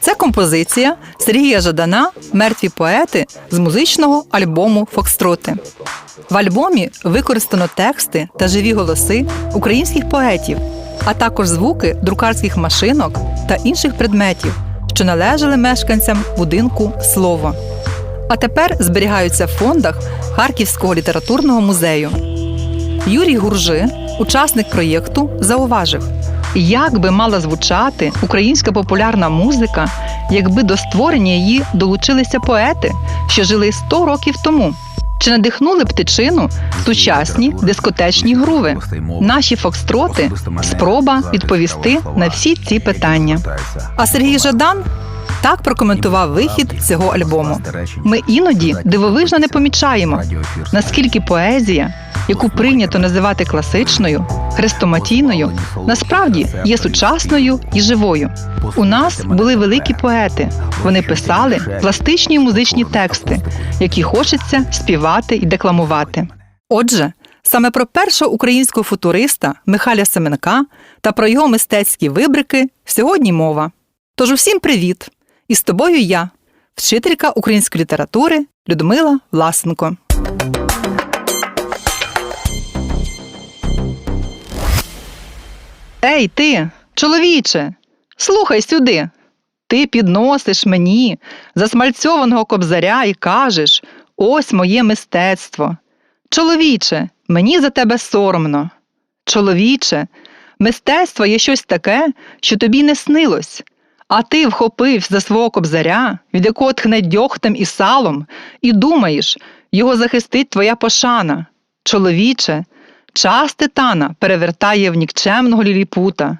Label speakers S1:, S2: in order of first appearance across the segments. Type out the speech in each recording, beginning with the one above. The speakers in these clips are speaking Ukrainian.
S1: Це композиція Сергія Жадана Мертві поети з музичного альбому Фокстроти. В альбомі використано тексти та живі голоси українських поетів, а також звуки друкарських машинок та інших предметів, що належали мешканцям будинку Слово. А тепер зберігаються в фондах Харківського літературного музею. Юрій Гуржи, учасник проєкту, зауважив, як би мала звучати українська популярна музика, якби до створення її долучилися поети, що жили 100 років тому. Чи надихнули б тичину сучасні дискотечні груви? Наші фокстроти спроба відповісти на всі ці питання. А Сергій Жадан так прокоментував вихід цього альбому. Ми іноді дивовижно не помічаємо, наскільки поезія, яку прийнято називати класичною, хрестоматійною, насправді є сучасною і живою. У нас були великі поети. Вони писали пластичні музичні тексти, які хочеться співати і декламувати. Отже, саме про першого українського футуриста Михайля Семенка та про його мистецькі вибрики сьогодні мова. Тож усім привіт! І з тобою я, вчителька української літератури Людмила Власенко. Ей, ти, чоловіче, слухай сюди. Ти підносиш мені засмальцьованого кобзаря і кажеш: ось моє мистецтво. Чоловіче, мені за тебе соромно. Чоловіче, мистецтво є щось таке, що тобі не снилось. А ти вхопив за свого кобзаря, від якого тхне дьогтем і салом, і думаєш, його захистить твоя пошана. Чоловіче, час титана перевертає в нікчемного ліліпута.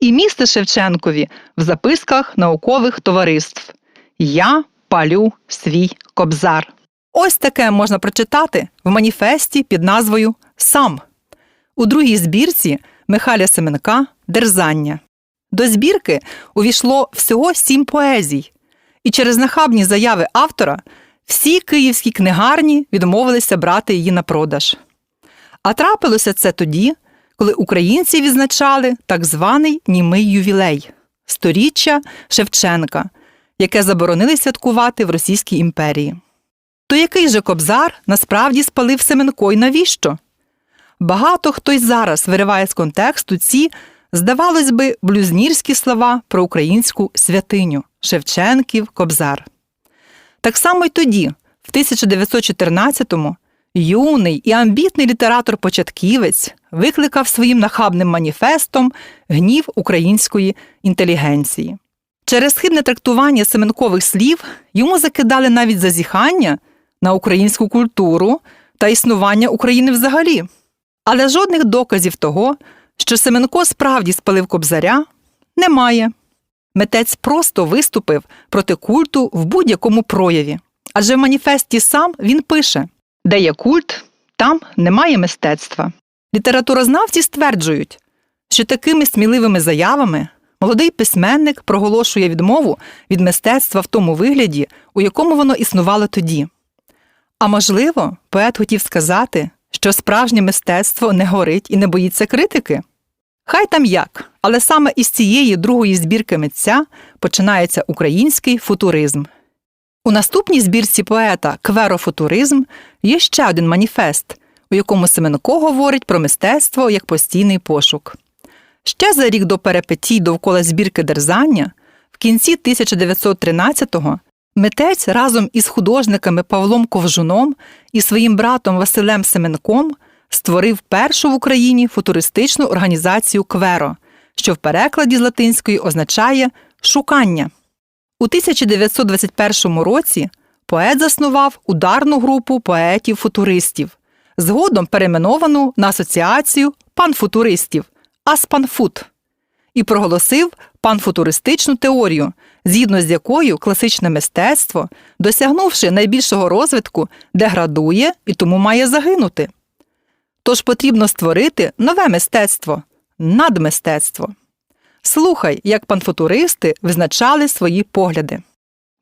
S1: І місце Шевченкові в записках наукових товариств Я палю свій кобзар. Ось таке можна прочитати в маніфесті під назвою Сам у другій збірці Михайля Семенка Дерзання. До збірки увійшло всього сім поезій, і через нахабні заяви автора всі київські книгарні відмовилися брати її на продаж. А трапилося це тоді, коли українці відзначали так званий німий ювілей сторіччя Шевченка, яке заборонили святкувати в Російській імперії. То який же кобзар насправді спалив Семенко і навіщо? Багато хто й зараз вириває з контексту ці, здавалось би, блюзнірські слова про українську святиню Шевченків Кобзар. Так само й тоді, в 1914-му, юний і амбітний літератор-початківець викликав своїм нахабним маніфестом гнів української інтелігенції. Через хибне трактування семенкових слів йому закидали навіть зазіхання на українську культуру та існування України взагалі. Але жодних доказів того, що Семенко справді спалив кобзаря, немає. Митець просто виступив проти культу в будь-якому прояві. Адже в маніфесті сам він пише: де є культ, там немає мистецтва. Літературознавці стверджують, що такими сміливими заявами молодий письменник проголошує відмову від мистецтва в тому вигляді, у якому воно існувало тоді. А можливо, поет хотів сказати, що справжнє мистецтво не горить і не боїться критики. Хай там як, але саме із цієї другої збірки митця починається український футуризм. У наступній збірці поета Кверофутуризм є ще один маніфест, у якому Семенко говорить про мистецтво як постійний пошук. Ще за рік до перепетій довкола збірки дерзання, в кінці 1913-го, митець разом із художниками Павлом Ковжуном і своїм братом Василем Семенком створив першу в Україні футуристичну організацію Кверо, що в перекладі з латинської означає шукання. У 1921 році поет заснував ударну групу поетів-футуристів, згодом перейменовану на асоціацію панфутуристів Аспанфут, і проголосив панфутуристичну теорію, згідно з якою класичне мистецтво, досягнувши найбільшого розвитку, деградує і тому має загинути. Тож потрібно створити нове мистецтво надмистецтво. Слухай, як панфутуристи визначали свої погляди.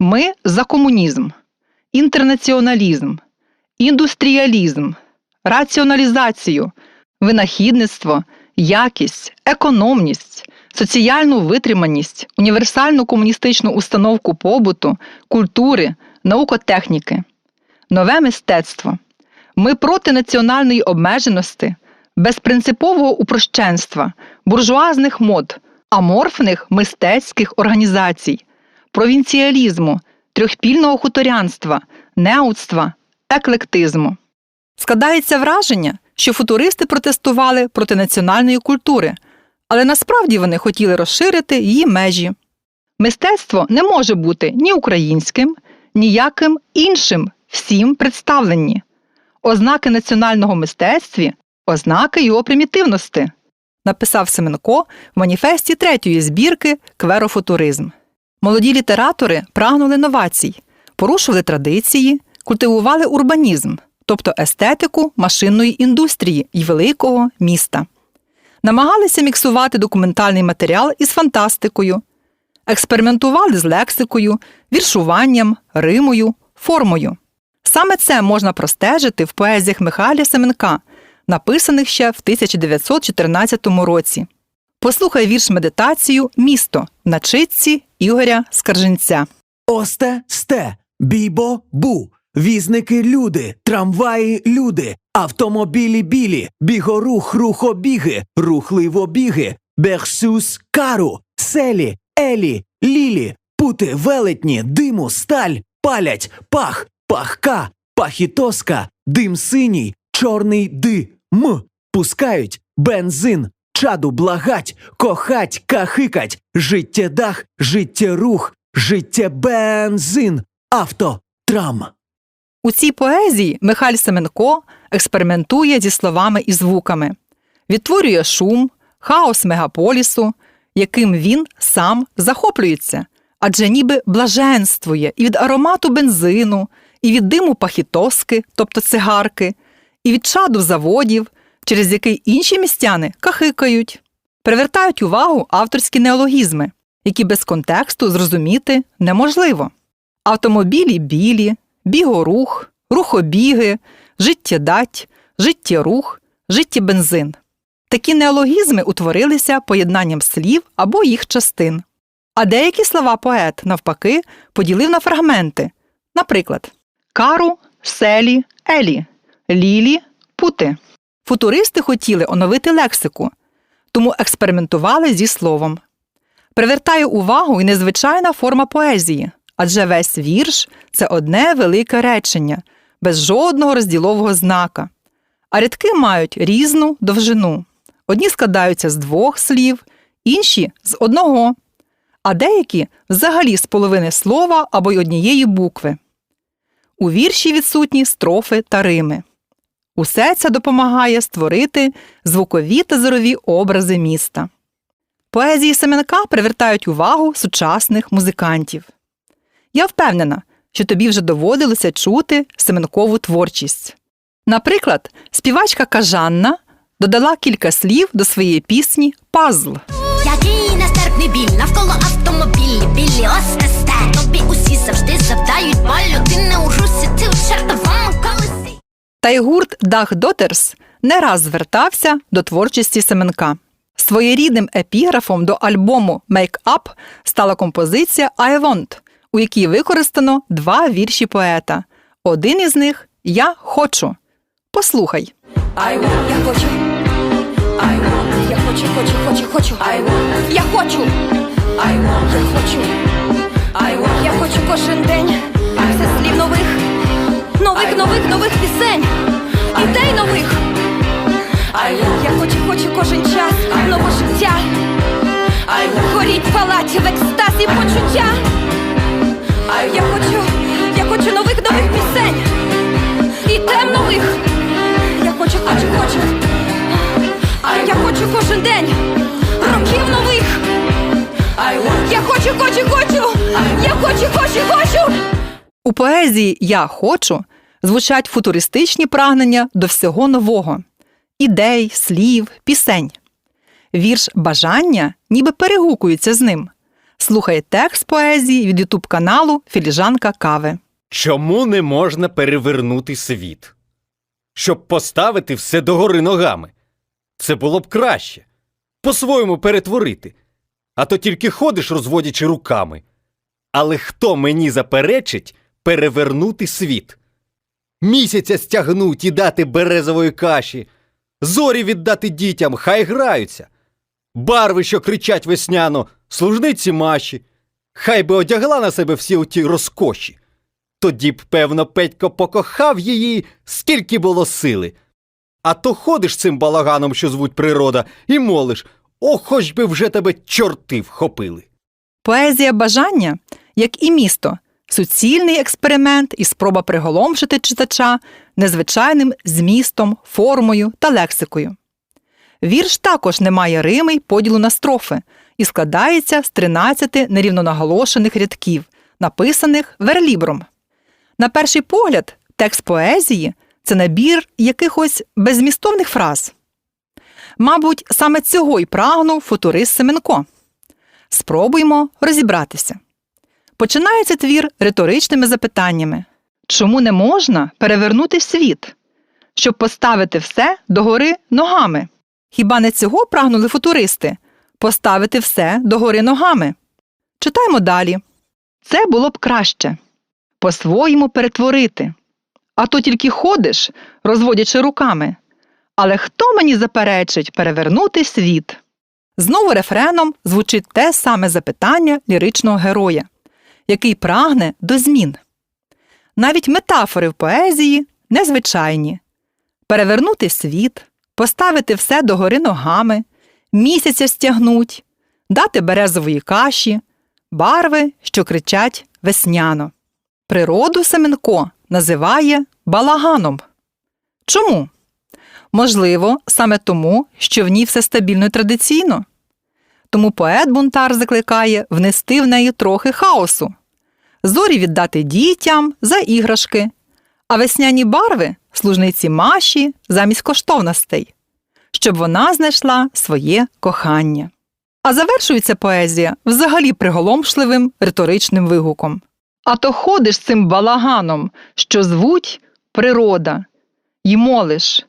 S1: Ми за комунізм, інтернаціоналізм, індустріалізм, раціоналізацію, винахідництво, якість, економність, соціальну витриманість, універсальну комуністичну установку побуту, культури, наукотехніки, нове мистецтво. Ми проти національної обмеженості, безпринципового упрощенства, буржуазних мод, аморфних мистецьких організацій, провінціалізму, трьохпільного хуторянства, неудства, еклектизму. Складається враження, що футуристи протестували проти національної культури, але насправді вони хотіли розширити її межі. Мистецтво не може бути ні українським, ніяким іншим всім представлені. Ознаки національного мистецтві ознаки його примітивності, написав Семенко в маніфесті третьої збірки Кверофутуризм. Молоді літератори прагнули новацій, порушували традиції, культивували урбанізм, тобто естетику машинної індустрії і великого міста. Намагалися міксувати документальний матеріал із фантастикою, експериментували з лексикою, віршуванням, римою, формою. Саме це можна простежити в поезіях Михайля Семенка, написаних ще в 1914 році. Послухай вірш медитацію. Місто на читці Ігоря Скарженця.
S2: Осте сте, бібо бу, візники люди, трамваї люди, автомобілі білі, бігорух рухобіги, рухливо біги, берсус кару, селі, елі, лілі, пути велетні, диму, сталь, палять, пах, пахка, пахітоска, дим синій, чорний ди, м, пускають, бензин, чаду благать, кохать, кахикать, життєдах, життєрух, життєбензин, авто, трам.
S1: У цій поезії Михайль Семенко експериментує зі словами і звуками, відтворює шум, хаос мегаполісу, яким він сам захоплюється, адже ніби блаженствує і від аромату бензину, і від диму пахітоски, тобто цигарки, і від чаду заводів, через який інші містяни кахикають, привертають увагу авторські неологізми, які без контексту зрозуміти неможливо. Автомобілі білі, бігорух, рухобіги, життєдать, життєрух, життєбензин. Такі неологізми утворилися поєднанням слів або їх частин. А деякі слова поет, навпаки, поділив на фрагменти. Наприклад, кару, селі, елі, лілі, пути. Футуристи хотіли оновити лексику, тому експериментували зі словом. Привертає увагу і незвичайна форма поезії, адже весь вірш це одне велике речення, без жодного розділового знака. А рядки мають різну довжину. Одні складаються з двох слів, інші з одного, а деякі взагалі з половини слова або й однієї букви. У вірші відсутні строфи та рими. Усе це допомагає створити звукові та зорові образи міста. Поезії Семенка привертають увагу сучасних музикантів. Я впевнена, що тобі вже доводилося чути Семенкову творчість. Наприклад, співачка Кажанна додала кілька слів до своєї пісні Пазл.
S3: Який нестерпний біль навколо автомобілі, білі остесте Тобі усі завжди завдають болю Ти не у русі, ти у колесі
S1: Та й гурт Дах Дотерс не раз звертався до творчості Семенка. Своєрідним епіграфом до альбому Make Up стала композиція I Want, у якій використано два вірші поета. Один із них Я хочу. Послухай.
S4: I want, я хочу. I want, я хочу, хочу, хочу, хочу. I want, я хочу. I want, я хочу. I want, я хочу кожен день. Все слів нових, нових, нових, нових пісень. Ідей нових. Я хочу, хочу кожен час. Нове життя. Горіть палаті в екстазі почуття. Я хочу, я хочу нових, нових пісень. І тем нових. Я хочу, хочу, хочу. Я хочу кожен день. Років нових. Я хочу, хочу, хочу. Я хочу, хочу, хочу.
S1: У поезії Я хочу звучать футуристичні прагнення до всього нового. ідей, слів, пісень. Вірш бажання ніби перегукується з ним. Слухай текст поезії від ютуб каналу Філіжанка кави.
S5: Чому не можна перевернути світ? Щоб поставити все догори ногами. Це було б краще. По-своєму перетворити. А то тільки ходиш, розводячи руками. Але хто мені заперечить перевернути світ? Місяця стягнуть і дати березової каші, зорі віддати дітям, хай граються. Барви, що кричать весняно, служниці маші, хай би одягла на себе всі оті розкоші. Тоді б, певно, Петько покохав її, скільки було сили. А то ходиш цим балаганом, що звуть природа, і молиш о, хоч би вже тебе чорти вхопили.
S1: Поезія бажання, як і місто, суцільний експеримент і спроба приголомшити читача незвичайним змістом, формою та лексикою. Вірш також не має рими й поділу на строфи і складається з 13 нерівнонаголошених рядків, написаних верлібром. На перший погляд, текст поезії це набір якихось беззмістовних фраз. Мабуть, саме цього й прагнув футурист Семенко. Спробуймо розібратися. Починається твір риторичними запитаннями чому не можна перевернути світ, щоб поставити все догори ногами? Хіба не цього прагнули футуристи поставити все догори ногами? Читаємо далі. Це було б краще по-своєму перетворити. А то тільки ходиш, розводячи руками. Але хто мені заперечить перевернути світ? Знову рефреном звучить те саме запитання ліричного героя, який прагне до змін. Навіть метафори в поезії незвичайні перевернути світ, поставити все догори ногами, місяця стягнуть, дати березової каші, барви, що кричать весняно. Природу Семенко називає балаганом. Чому? Можливо, саме тому, що в ній все стабільно і традиційно. Тому поет бунтар закликає внести в неї трохи хаосу, зорі віддати дітям за іграшки, а весняні барви служниці Маші замість коштовностей, щоб вона знайшла своє кохання. А завершується поезія взагалі приголомшливим риторичним вигуком. А то ходиш цим балаганом, що звуть природа, й молиш.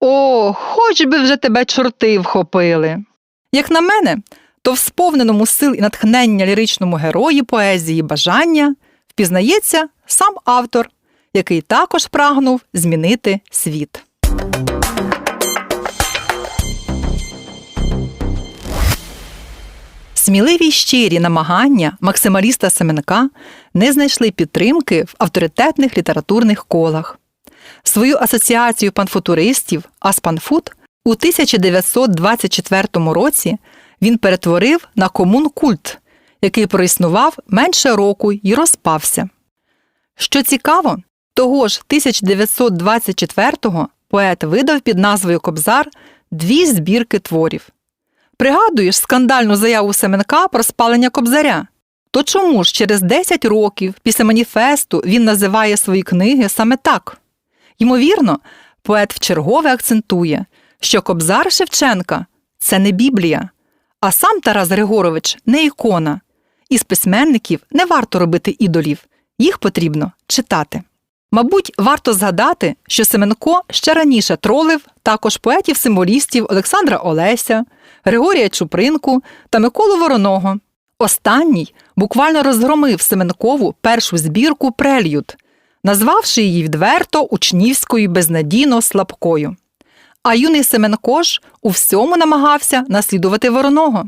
S1: О, хоч би вже тебе чорти вхопили. Як на мене, то в сповненому сил і натхнення ліричному герої поезії бажання впізнається сам автор, який також прагнув змінити світ. Сміливі щирі намагання максималіста Семенка не знайшли підтримки в авторитетних літературних колах. Свою асоціацію панфутуристів Аспанфут у 1924 році він перетворив на комункульт, який проіснував менше року й розпався. Що цікаво, того ж 1924-го поет видав під назвою Кобзар дві збірки творів. Пригадуєш скандальну заяву Семенка про спалення Кобзаря? То чому ж через 10 років після маніфесту він називає свої книги саме так? Ймовірно, поет вчергове акцентує, що Кобзар Шевченка це не Біблія, а сам Тарас Григорович не ікона. Із письменників не варто робити ідолів, їх потрібно читати. Мабуть, варто згадати, що Семенко ще раніше тролив також поетів-символістів Олександра Олеся, Григорія Чупринку та Миколу Вороного. Останній буквально розгромив Семенкову першу збірку Прельюд, назвавши її відверто учнівською безнадійно слабкою. А юний Семенко ж у всьому намагався наслідувати вороного.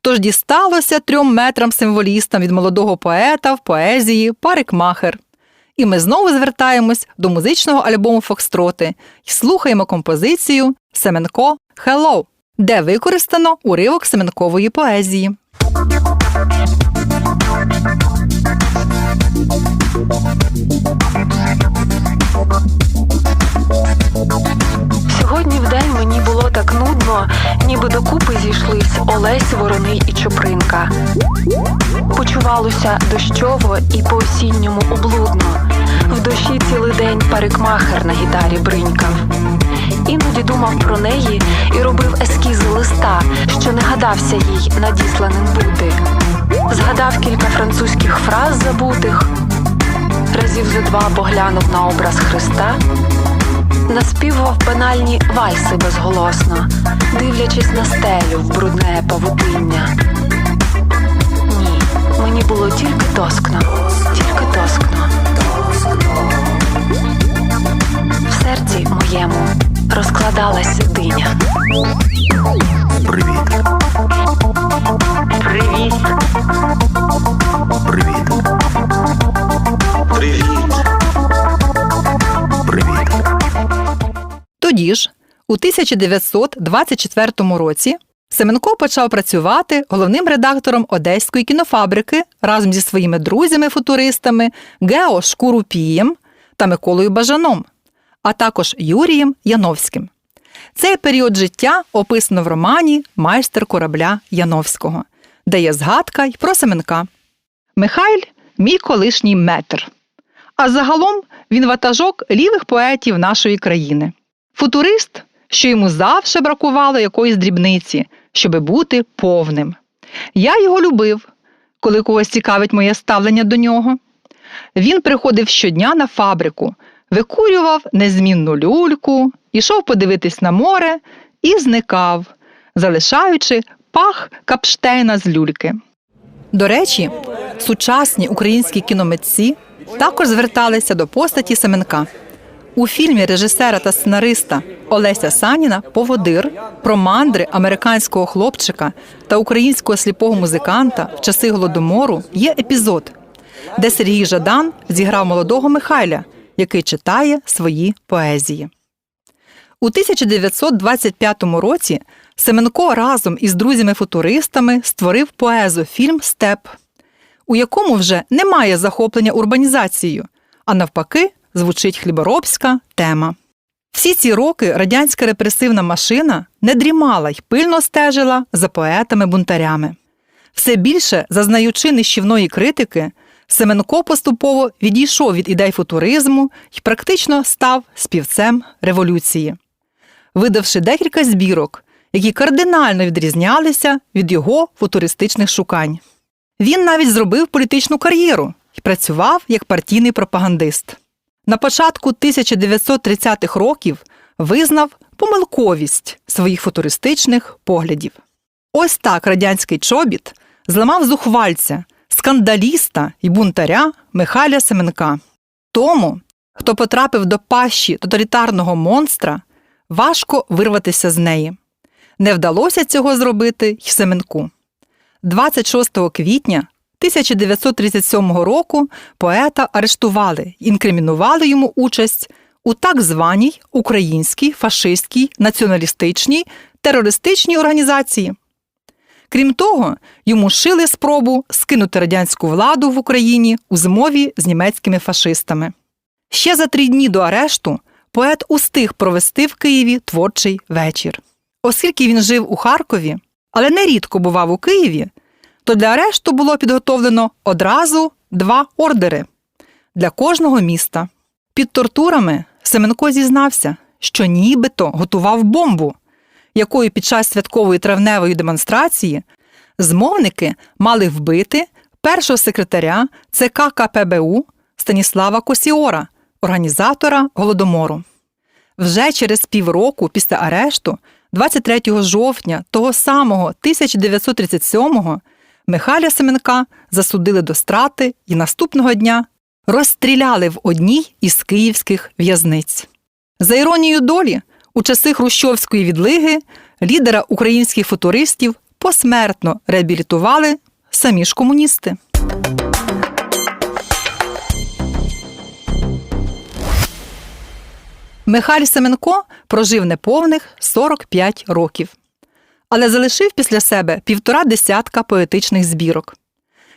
S1: Тож дісталося трьом метрам символістам від молодого поета в поезії Парикмахер. І ми знову звертаємось до музичного альбому Фокстроти і слухаємо композицію Семенко Hello, де використано уривок Семенкової поезії.
S6: Почувалося дощово і по-осінньому облудно. В дощі цілий день парикмахер на гітарі бринькав. Іноді думав про неї і робив ескізи листа, що не гадався їй надісланим бути. Згадав кілька французьких фраз забутих, разів зо два поглянув на образ Христа, наспівував банальні вальси безголосно, дивлячись на стелю в брудне павутиння. Ні, мені було тільки тоскно, тільки тоскно. В серці моєму розкладалася диня.
S7: Привіт.
S6: Привіт.
S7: Привіт. Привіт. Привіт.
S1: Тоді ж, у 1924 році, Семенко почав працювати головним редактором Одеської кінофабрики разом зі своїми друзями-футуристами Гео Шкурупієм та Миколою Бажаном, а також Юрієм Яновським. Цей період життя описано в романі Майстер корабля Яновського, де є згадка й про Семенка. Михайль мій колишній метр. А загалом він ватажок лівих поетів нашої країни. Футурист, що йому завжди бракувало якоїсь дрібниці, щоби бути повним. Я його любив, коли когось цікавить моє ставлення до нього. Він приходив щодня на фабрику, викурював незмінну люльку, ішов подивитись на море і зникав, залишаючи пах капштейна з люльки. До речі, сучасні українські кіномитці також зверталися до постаті Семенка. У фільмі режисера та сценариста Олеся Саніна Поводир про мандри американського хлопчика та українського сліпого музиканта в часи голодомору є епізод, де Сергій Жадан зіграв молодого Михайля, який читає свої поезії. У 1925 році Семенко разом із друзями-футуристами створив поезофільм Степ, у якому вже немає захоплення урбанізацією, а навпаки, звучить хліборобська тема. Всі ці роки радянська репресивна машина не дрімала й пильно стежила за поетами-бунтарями. Все більше, зазнаючи нищівної критики, Семенко поступово відійшов від ідей футуризму і практично став співцем революції, видавши декілька збірок, які кардинально відрізнялися від його футуристичних шукань. Він навіть зробив політичну кар'єру і працював як партійний пропагандист. На початку 1930-х років визнав помилковість своїх футуристичних поглядів. Ось так радянський чобіт зламав зухвальця, скандаліста і бунтаря Михайля Семенка. Тому, хто потрапив до пащі тоталітарного монстра, важко вирватися з неї. Не вдалося цього зробити й Семенку. 26 квітня 1937 року поета арештували, інкримінували йому участь у так званій українській фашистській націоналістичній терористичній організації. Крім того, йому шили спробу скинути радянську владу в Україні у змові з німецькими фашистами. Ще за три дні до арешту поет устиг провести в Києві творчий вечір. Оскільки він жив у Харкові, але нерідко бував у Києві, то для арешту було підготовлено одразу два ордери для кожного міста. Під тортурами Семенко зізнався, що нібито готував бомбу, якою під час святкової травневої демонстрації змовники мали вбити першого секретаря ЦК КПБУ Станіслава Косіора, організатора голодомору. Вже через півроку після арешту, 23 жовтня того самого 1937-го, Михайля Семенка засудили до страти і наступного дня розстріляли в одній із київських в'язниць. За іронією долі, у часи Хрущовської відлиги лідера українських футуристів посмертно реабілітували самі ж комуністи. Михайль Семенко прожив неповних 45 років, але залишив після себе півтора десятка поетичних збірок.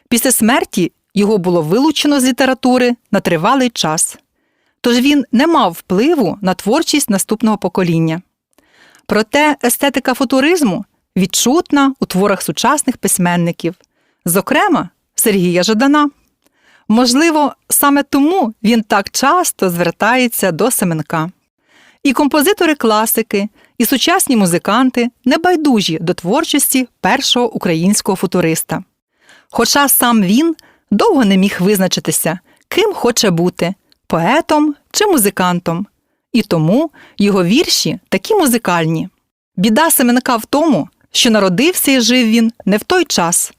S1: Після смерті його було вилучено з літератури на тривалий час, тож він не мав впливу на творчість наступного покоління. Проте естетика футуризму відчутна у творах сучасних письменників, зокрема Сергія Жадана. Можливо, саме тому він так часто звертається до Семенка. І композитори класики, і сучасні музиканти небайдужі до творчості першого українського футуриста. Хоча сам він довго не міг визначитися, ким хоче бути поетом чи музикантом, і тому його вірші такі музикальні. Біда Семенка в тому, що народився і жив він не в той час,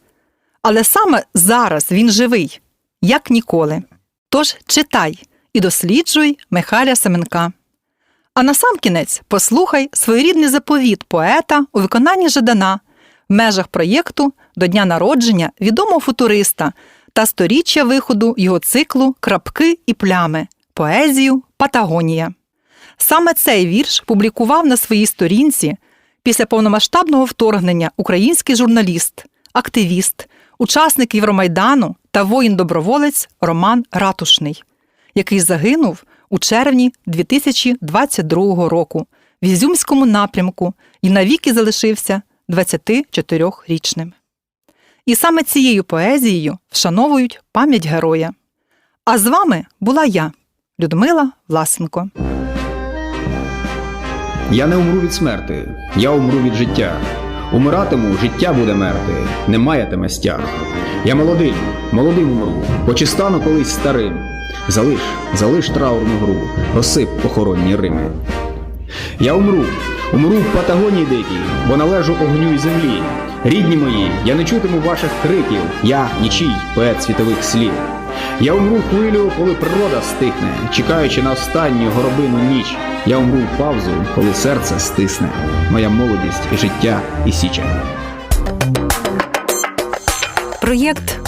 S1: але саме зараз він живий, як ніколи. Тож читай і досліджуй Михайля Семенка. А насамкінець послухай своєрідний заповіт поета у виконанні Жадана в межах проєкту до дня народження відомого футуриста та сторіччя виходу його циклу Крапки і плями поезію Патагонія. Саме цей вірш публікував на своїй сторінці після повномасштабного вторгнення український журналіст, активіст, учасник Євромайдану та воїн-доброволець Роман Ратушний, який загинув у червні 2022 року в Ізюмському напрямку і навіки залишився 24-річним. І саме цією поезією вшановують пам'ять героя. А з вами була я, Людмила Власенко.
S8: Я не умру від смерти, я умру від життя. Умиратиму, життя буде мерти, не маятиме стяг. Я молодий, молодим умру, хоч і стану колись старим. Залиш, залиш траурну гру, розсип похоронні рими. Я умру, умру в Патагонії дикій, бо належу огню й землі. Рідні мої, я не чутиму ваших криків, я нічий поет світових слів. Я умру хвилю, коли природа стихне, чекаючи на останню горобину ніч. Я умру в паузу, коли серце стисне, моя молодість і життя і січа.
S9: Проєкт